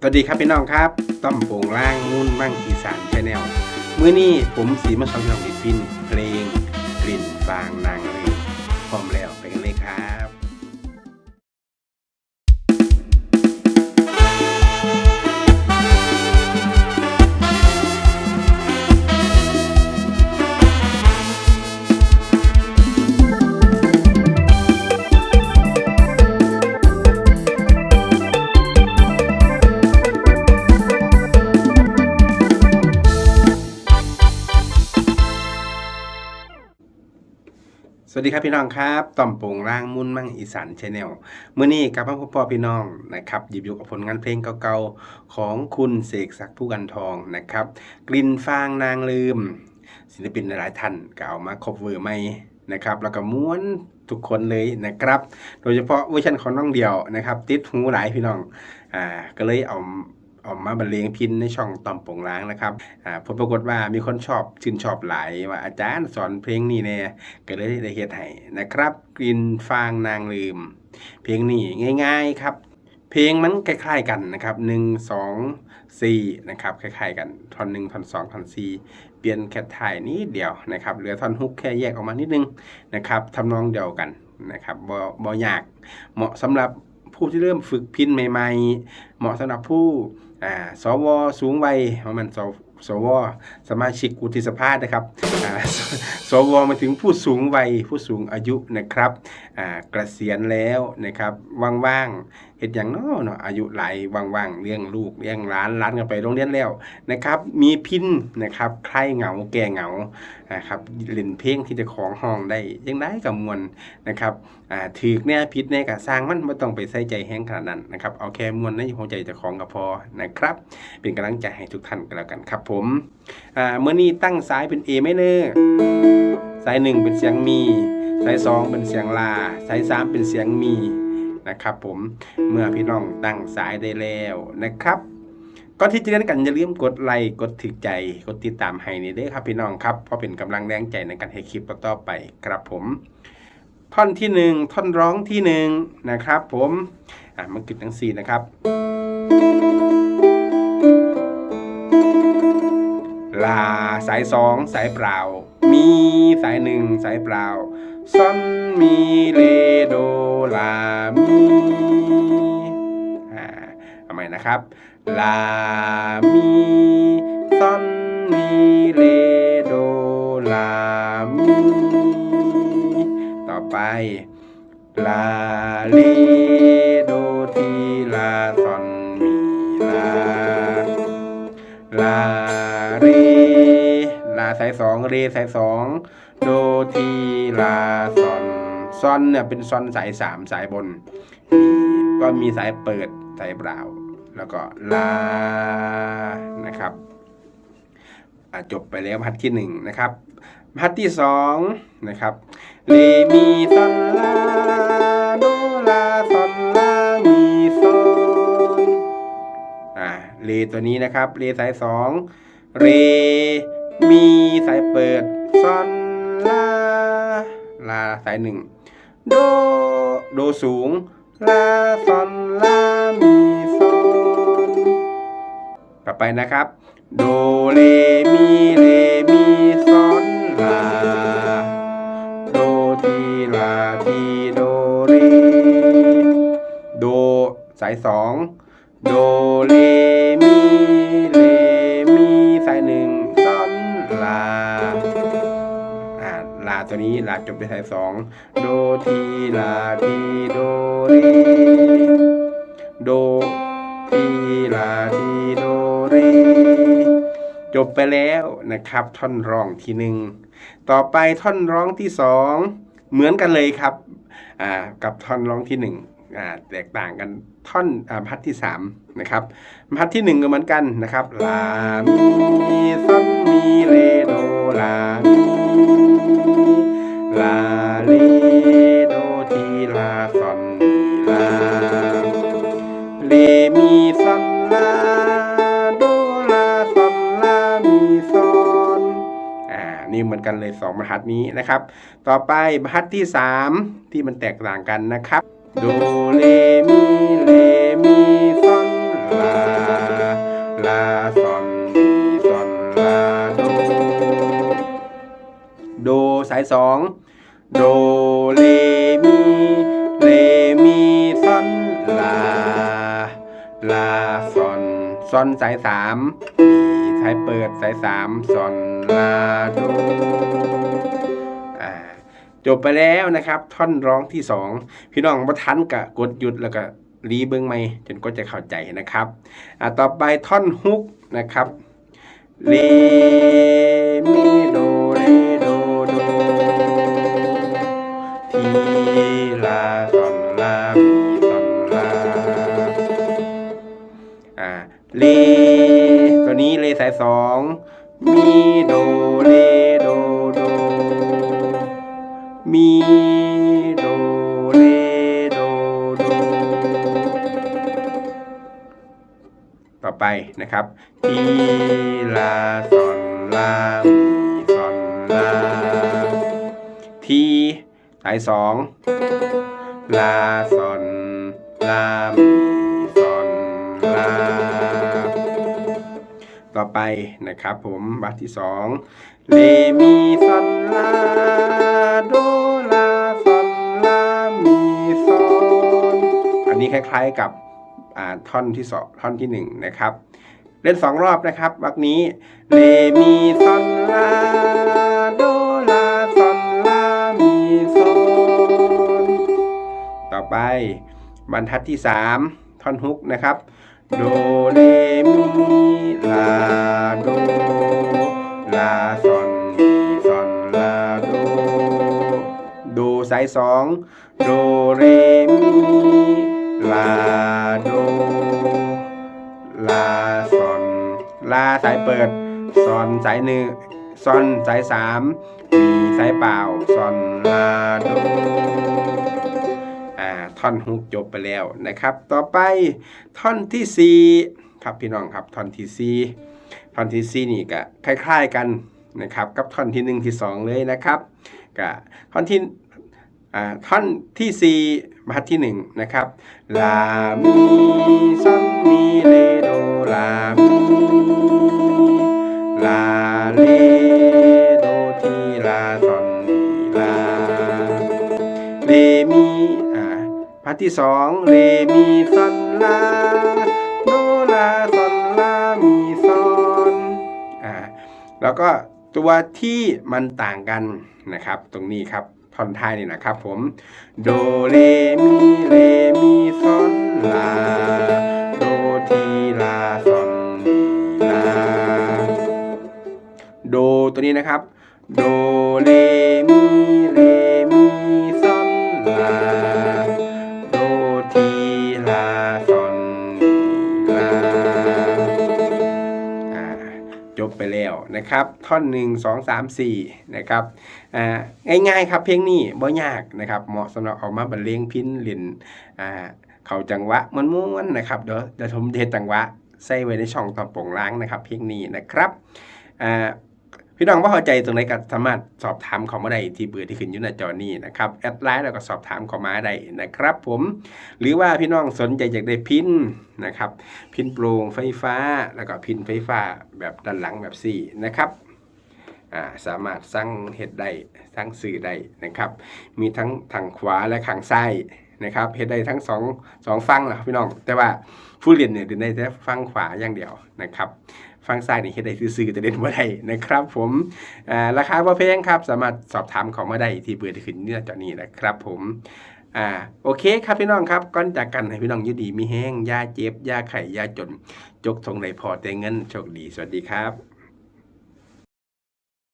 สวัสดีครับพี่น้องครับต้อมโป่งล่างมุ่นมั่งอีสานชาแนลมื้อนี้ผมสีมาสองพี่น้องดิฟินเพลงกลิ่นฟางนางรีพร้อมแล้ว สวัสดีครับพี่น้องครับต่อมโป่งล่างมุ่นมั่งอีสานชาแนลเมื้อนี้กลับมาพบพ่อพี่น้องนะครับหยิบยกผลงานเพลงเก่าๆของคุณเสกศักดิ์ผู้กันทองนะครับ กลิ่นฟางนางลืม ศิลปินหลายท่านก็เอามาคบเวอร์ใหม่นะครับแล้วก็ม้วนทุกคนเลยนะครับ โดยเฉพาะเวอร์ชันของน้องเดียวนะครับ ติดหูหลายพี่น้องอ่าก็เลยเอา เอามาบรรเลงพินในช่องต่อมโป่งล้างนะครับอ่าผลปรากฏว่ามีคนชอบชื่นชอบหลายว่าอาจารย์สอนเพลงนี้แน่ก็เลยได้เฮ็ดให้นะครับ กลิ่นฟางนางลืม เพลงนี้ง่าย ๆครับ เพลงมันคล้ายๆกันนะครับ1 2 4นะครับคล้ายๆกันท่อน1ท่อน2ท่อน4เปลี่ยนแค่ถ่ายนิดเดียวนะครับเหลือท่อนฮุกแค่แยกออกมานิดนึงนะครับทำนองเดียวกันนะครับบ่บ่ยากเหมาะสำหรับผู้ที่เริ่มฝึกพินใหม่ ๆ เหมาะสำหรับผู้ อ่าสวสูงวัยประมันสสวสมาชิกวุฒิสภานะครับอ่าสวมาถึงผู้สูงวัยผู้สูงอายุนะครับอ่าเกษียณแล้วนะครับว่างๆเฮ็ดอย่างน้อเนาะอายุหลายว่างๆเลี้ยงลูกเลี้ยงหลานหลานกันไปโรงเรียนแล้วนะครับ มีพินนะครับใครเหงาแก่เหงานะครับเล่นเพลงที่จะของห้องได้ยังได้กับมวลนะครับอ่าถือแน่ผิดแน่ก็สร้างมันไม่ต้องไปใส่ใจแห้งขนาดนั้นนะครับเอาแค่มวลในหัวใจจ้าของก็พอนะครับ เป็นกำลังใจให้ทุกท่านกันแล้วกันครับผมอ่าเมื่อนี้ตั้งสายเป็น A ไม่เนอสายหนึ่งเป็นเสียงมีสายสองเป็นเสียงลาสายสามเป็นเสียงมี นะครับผมเมื่อพี่น้องตั้งสายได้แล้วนะครับก็ที่จะเล่นกันอย่าลืมกดไลค์กดถึกใจกดติดตามให้นี่เด้อครับพี่น้องครับเพราะเป็นกำลังแรงใจในการให้คลิปต่อๆไปครับผม ท่อนที่หนึ่งท่อนร้องที่หนึ่งนะครับผมอะมันกึดทั้งสี่นะครับ ลา สายสองสายเปล่า มีสายหนึ่งสายเปล่าซอนมีเลโดลามีอ่าเอาใหม่นะครับลามีซอนมีเลโดลามีต่อไปลาเลโดทีลาซอนมีลาลาเร สายสองเรสายสองโดทีลาซอนซอนเนี่ยเป็นซอนสายสามสายบนมีก็มีสายเปิดสายเปล่า แล้วก็ลานะครับจบไปแล้วบรรทัดที่หนึ่งนะครับบรรทัดที่สองนะครับเลมีซอนลาโดลาซอนลามีซอนอ่าเรตัวนี้นะครับเรสายสองเร มีสายเปิดซอนลาลาสายหนึ่งโดโดสูงลาซอนลามีซอนต่อไปนะครับ โดเรมีเรมีซอนลาโดทีลาทีโดเร โดสายสองโดเร ตัวนี้ลาจบด้วยสายสองโดทีลาทีโดเรโดทีลาทีโดเรจบไปแล้วนะครับ ท่อนร้องที่หนึ่งต่อไปท่อนร้องที่สองเหมือนกันเลยครับอ่ากับท่อนร้องที่หนึ่งอ่าแตกต่างกันท่อนอ่าพัดที่สามนะครับพัดที่หนึ่งก็เหมือนกันนะครับลามีซอนมีเรโดลามี ลาลีโดทีลาซอนมีลาเลมีซอนลาโดลาซอนลามีซอนอ่านี่เหมือนกันเลยสองบรรทัดนี้นะครับ ต่อไปบรรทัดที่สามที่มันแตกต่างกันนะครับโดเลมี ซอนสายสามมีสายเปิดสายสามซอนลาโดอ่าจบไปแล้วนะครับ ท่อนร้องที่สองพี่น้องบ่ทันกะกดหยุดแล้วก็รีเบิ้งไม่จนก็จะเข้าใจนะครับอ่าต่อไปท่อนฮุกนะครับเล เล ตัวนี้เลสายสองมีโดเลโดโด มีโดเลโดโด ต่อไปนะครับทีลาซอนลามีซอนลาทีสายสองลาซอนลามีซอนลา ต่อไปนะครับผมบัตรที่สองเลมีซอนลาโดลาซอนลามีซอนอันนี้คล้ายๆกับท่อนที่สองท่อนที่หนึ่งนะครับ เล่นสองรอบนะครับวักนี้เลมีซอนลาโดลาซอนลามีซอนต่อไปบรรทัดที่สามท่อนฮุกนะครับ โดเรมีลาโดลาซอนมีซอนลาโดโดสายสองโดเรมีลาโดลาซอนลาสายเปิดซอนสายหนึ่งซอนสายสามมีสายเปล่าซอนลาโด ท่อนฮุกจบไปแล้วนะครับ ต่อไปท่อนที่สี่ครับพี่น้องครับท่อนที่สี่ท่อนที่สี่นี่ก็คล้าย ๆกันนะครับกับท่อนที่หนึ่งที่สองเลยนะครับก็ท่อนที่อ่าท่อนที่สี่บรรทัดที่หนึ่งนะครับลามีซอนมีเลโดลามีลาเลโดทีลาซอนมีลาเลมี ทที่สองเลมีซอนลาโดลาซอนลามีซอนอ่าแล้วก็ตัวที่มันต่างกันนะครับ ตรงนี้ครับท่อนท้ายนี่นะครับผมโดเลมีเลมีซอนลาโดทีลาซอนมีลาโดตัวนี้นะครับโดเลมี นะครับท่อนหนึ่งสองสามสี่นะครับง่ายๆครับเพลงนี้บ่ยากนะครับเหมาะสำหรับออกมาบรรเลงพินเล่นเข่าจังหวะม้วนๆนะครับเดี๋ยวเดี๋ยวผมเทจังหวะใส่ไว้ในช่องต่อโป่งล้างนะครับเพลงนี้นะครับ พี่น้องว่าเข้าใจตรงไหนก็สามารถสอบถามเขามาได้ที่เบอร์ที่ขึ้นอยู่หน้าจอนี้นะครับแอดไลน์แล้วก็สอบถามเขามาได้นะครับ ผมหรือว่าพี่น้องสนใจอยากได้พินนะครับ พินโปร่งไฟฟ้าแล้วก็พินไฟฟ้าแบบด้านหลังแบบสี่นะครับสามารถสั่งเฮ็ดได้สั่งซื้อได้นะครับ มีทั้งทางขวาและทางซ้ายนะครับเฮ็ดได้ทั้งสองสองฟังแหละพี่น้อง แต่ว่าผู้เรียนเนี่ยเรียนได้แต่ฟังขวาอย่างเดียวนะครับ ฟังซ้ายนี่เฮ็ดได้ซื้อๆแต่เด่นบ่ได้นะครับ ผมราคาบ่แพงครับ สามารถสอบถามเขามาได้ที่เบอร์ที่ขึ้นอยู่หน้าจอนี้นะครับ ผมอ่าโอเคครับพี่น้องครับก่อนจากกันให้พี่น้องยืดดีมีแห้งยาเจ็บยาไข่ยาจน จกทงไหนพอแต่เงินโชคดี สวัสดีครับ